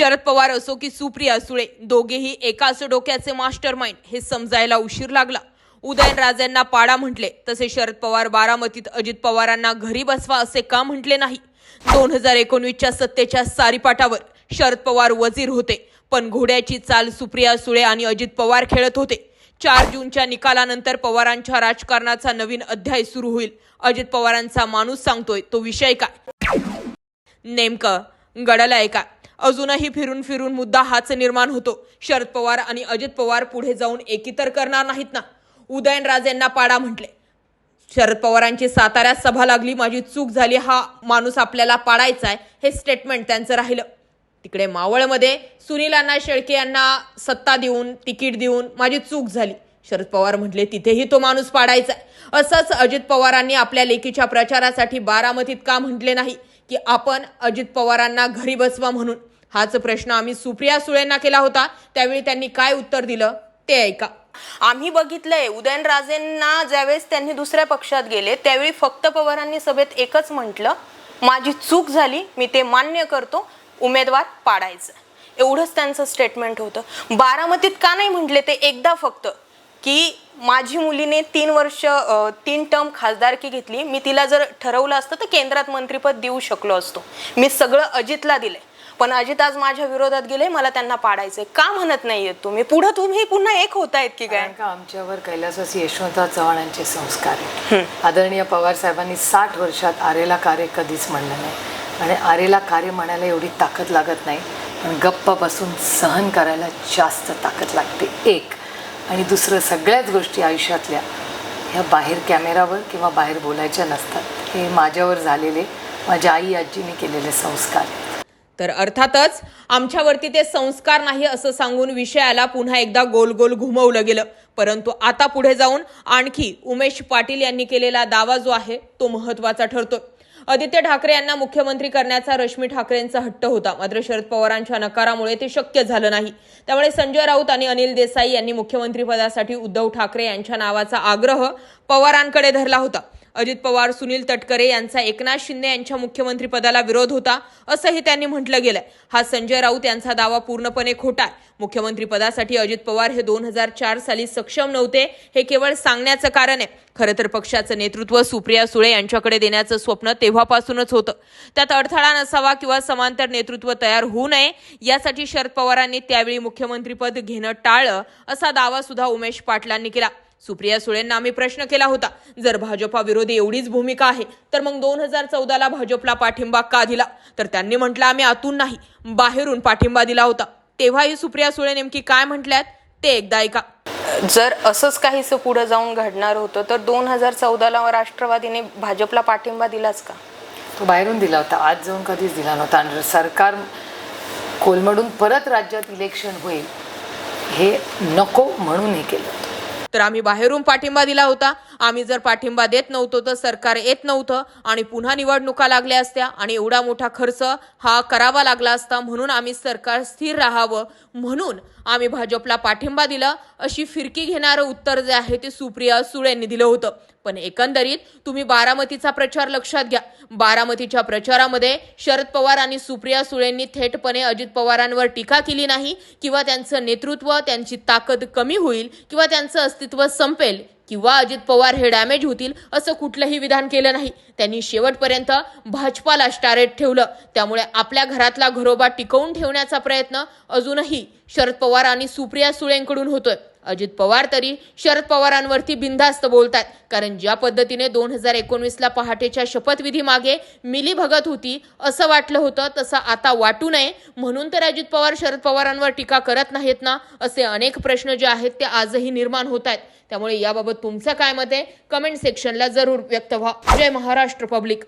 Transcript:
शरद पवार असो की सुप्रिया सुळे दोघेही एकाच डोक्याचे मास्टर माइंड हे समजायला उशीर लागला. उदयनराजेंना पाडा म्हटले तसे शरद पवार बारामतीत अजित पवारांना घरी बसवा असे का म्हटले नाही? दोन हजार एकोणवीसच्या सत्तेच्या सारीपाटावर शरद पवार वजीर होते पण घोड्याची चाल सुप्रिया सुळे आणि अजित पवार खेळत होते. चार जूनच्या निकालानंतर पवारांच्या राजकारणाचा नवीन अध्याय सुरू होईल. अजित पवारांचा माणूस सांगतोय तो विषय काय? नेमकं गडलंय का अजूनही फिरून फिरून मुद्दा हाच निर्माण होतो. शरद पवार आणि अजित पवार पुढे जाऊन एकीतर करणार नाहीत ना. उदयनराजेंना पाडा म्हटले. शरद पवारांची साताऱ्यात सभा लागली माझी चूक झाली हा माणूस आपल्याला पाडायचा आहे हे स्टेटमेंट त्यांचं राहिलं. तिकडे मावळमध्ये सुनीलांना शेळके यांना सत्ता देऊन तिकीट देऊन माझी चूक झाली. शरद पवार म्हटले तिथेही तो माणूस पाडायचा आहे असंच अजित पवारांनी आपल्या लेखीच्या प्रचारासाठी बारामतीत का म्हटले नाही की आपण अजित पवारांना घरी बसवा म्हणून. हाच प्रश्न आम्ही सुप्रिया सुळेंना केला होता. त्यावेळी त्यांनी काय उत्तर दिलं ते ऐका. आम्ही बघितलंय उदयनराजेंना ज्यावेळेस त्यांनी दुसऱ्या पक्षात गेले त्यावेळी फक्त पवारांनी सभेत एकच म्हटलं माझी चूक झाली मी ते मान्य करतो उमेदवार पाडायचं. एवढंच त्यांचं स्टेटमेंट होतं. बारामतीत का नाही म्हटले ते एकदा फक्त की माझी मुलीने तीन वर्ष तीन टर्म खासदारकी घेतली मी तिला जर ठरवलं असतं तर केंद्रात मंत्रीपद देऊ शकलो असतो. मी सगळं अजितला दिलंय. पण अजित आज माझ्या विरोधात गेले मला त्यांना पाडायचंय. का म्हणत नाहीयेत तुम्ही? पुढे तुम्ही पुन्हा एक होतायत की काय? कारण का आमच्यावर कैलासवासी यशवंतराव चव्हाणांचे संस्कार आहेत. आदरणीय पवार साहेबांनी साठ वर्षात आरेला कार्य कधीच म्हणलं नाही. आणि आरेला कार्य म्हणायला एवढी ताकद लागत नाही. पण गप्प बसून सहन करायला जास्त ताकद लागते. एक. आणि दुसरं सगळ्याच गोष्टी आयुष्यातल्या ह्या बाहेर कॅमेरावर किंवा बाहेर बोलायच्या नसतात. हे माझ्यावर झालेले माझ्या आई आजीने केलेले संस्कार आहेत. तर अर्थातच आमच्यावरती ते संस्कार नाही असं सांगून विषयाला पुन्हा एकदा गोल गोल घुमवलं गेलं. परंतु आता पुढे जाऊन आणखी उमेश पाटील यांनी केलेला दावा जो आहे तो महत्त्वाचा ठरतो आदित्य ठाकरे यांना मुख्यमंत्री करण्याचा रश्मी ठाकरेंचा हट्ट होता. मात्र शरद पवारांच्या नकारामुळे ते शक्य झालं नाही. त्यामुळे संजय राऊत आणि अनिल देसाई यांनी मुख्यमंत्रीपदासाठी उद्धव ठाकरे यांच्या नावाचा आग्रह पवारांकडे धरला होता. अजित पवार सुनील तटकरे यांचा एकनाथ शिंदे यांच्या मुख्यमंत्रीपदाला विरोध होता असंही त्यांनी म्हटलं गेलंय. हा संजय राऊत यांचा दावा पूर्णपणे खोटा आहे. मुख्यमंत्रीपदासाठी अजित पवार हे दोन हजार चार साली सक्षम नव्हते हे केवळ सांगण्याचं कारण आहे. खरं तर पक्षाचं नेतृत्व सुप्रिया सुळे यांच्याकडे देण्याचं स्वप्न तेव्हापासूनच होतं. त्यात अडथळा नसावा किंवा समांतर नेतृत्व तयार होऊ नये यासाठी शरद पवारांनी त्यावेळी मुख्यमंत्रीपद घेणं टाळलं असा दावा सुद्धा उमेश पाटलांनी केला. सुप्रिया सुळेंना आम्ही प्रश्न केला होता जर भाजपा विरोधी एवढीच भूमिका आहे तर मग दोन हजार चौदाला भाजपला पाठिंबा का दिला? तर त्यांनी म्हटलं आम्ही आतून नाही बाहेरून पाठिंबा दिला होता. तेव्हाही सुप्रिया सुळे नेमकी काय म्हटल्यात ते एकदा ऐका. जर असंच काहीसं पुढे जाऊन घडणार होतं तर दोन हजार चौदाला राष्ट्रवादीने भाजपला पाठिंबा दिलाच का? तो बाहेरून दिला होता आज जाऊन कधीच दिला नव्हता. आणि सरकार कोलमडून परत राज्यात इलेक्शन होईल हे नको म्हणून हे केलं. तर आम्ही बाहेरून पाठिंबा दिला होता. आम्ही जर पाठिंबा देत नव्हतो तर सरकार येत नव्हतं आणि पुन्हा निवडणुका लागल्या असत्या आणि एवढा मोठा खर्च हा करावा लागला असता म्हणून आम्ही सरकार स्थिर राहावं म्हणून आम्ही भाजपला पाठिंबा दिला. अशी फिरकी घेणारं उत्तर जे आहे ते सुप्रिया सुळेंनी दिलं होतं. पण एकंदरीत तुम्ही बारामतीचा प्रचार लक्षात घ्या. बारामतीच्या प्रचारामध्ये शरद पवार आणि सुप्रिया सुळेंनी थेटपणे अजित पवारांवर टीका केली नाही. किंवा त्यांचं नेतृत्व त्यांची ताकद कमी होईल किंवा त्यांचं अस्तित्व संपेल किंवा अजित पवार हे डॅमेज होतील असं कुठलंही विधान केलं नाही. त्यांनी शेवटपर्यंत भाजपाला स्टारेट ठेवलं. त्यामुळे आपल्या घरातला घरोबा टिकवून ठेवण्याचा प्रयत्न अजूनही शरद पवार आणि सुप्रिया सुळेंकडून होतोय. अजित पवार तरी शरद पवारांवरती बिनधास्त बोलतात कारण ज्या पद्धतीने दोन हजार एकोणवीसला पहाटेच्या शपथविधी मागे मिली भगत होती असं वाटलं होतं तसं आता वाटू नये. म्हणून तर अजित पवार शरद पवारांवर टीका करत नाहीत ना असे अनेक प्रश्न जे आहेत ते आजही निर्माण होत आहेत त्यामुळे याबाबत तुमचं काय मत आहे? कमेंट सेक्शनला जरूर व्यक्त व्हा. जय महाराष्ट्र पब्लिक.